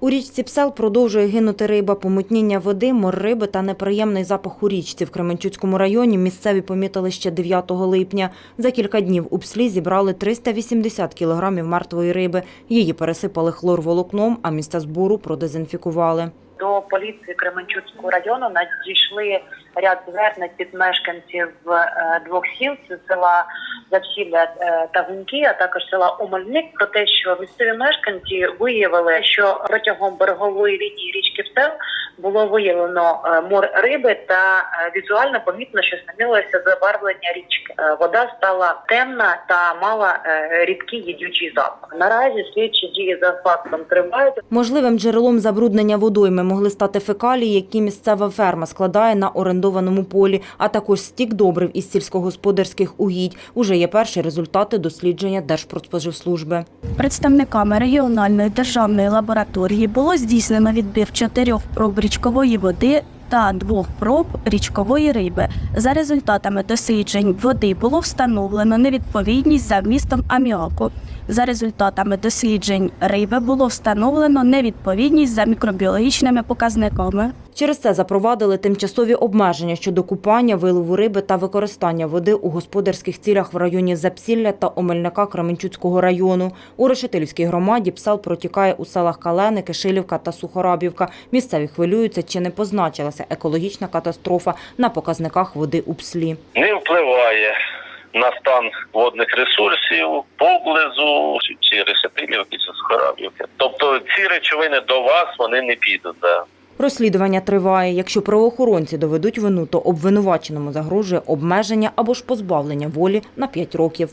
У річці Псел продовжує гинути риба, помутніння води, морриби та неприємний запах у річці. В Кременчуцькому районі місцеві помітили ще 9 липня. За кілька днів у Пслі зібрали 380 кілограмів мертвої риби. Її пересипали хлорволокном, а місця збору продезінфікували. До поліції Кременчуцького району надійшли ряд звернень від мешканців е, двох сіл. Це села Завсілля е, та Гуньки, а також села Омельник, про те, що місцеві мешканці виявили, що протягом берегової лінії річки Псел було виявлено е, мор риби та е, візуально помітно, що змінилося забарвлення річки. Е, Вода стала темна та мала рідкий їдючий запах. Наразі слідчі дії за фактом тривають. Можливим джерелом забруднення водойми могли стати фекалії, які місцева ферма складає на орендованому полі, а також стік добрив із сільськогосподарських угідь. Уже є перші результати дослідження Держпродспоживслужби. Представниками регіональної державної лабораторії було здійснено відбір чотирьох проб річкової води та двох проб річкової риби. За результатами досліджень води було встановлено невідповідність за вмістом аміаку. За результатами досліджень риби було встановлено невідповідність за мікробіологічними показниками. Через це запровадили тимчасові обмеження щодо купання, вилову риби та використання води у господарських цілях в районі Запсілля та Омельника Кременчуцького району. У Решетилівській громаді псел протікає у селах Калени, Кишилівка та Сухорабівка. Місцеві хвилюються, чи не позначилася екологічна катастрофа на показниках води у пслі. не впливає на стан водних ресурсів поблизу чи решетилівки, чи схоравівки. Тобто ці речовини до вас вони не підуть. Да. Розслідування триває. Якщо правоохоронці доведуть вину, то обвинуваченому загрожує обмеження або ж позбавлення волі на 5 років.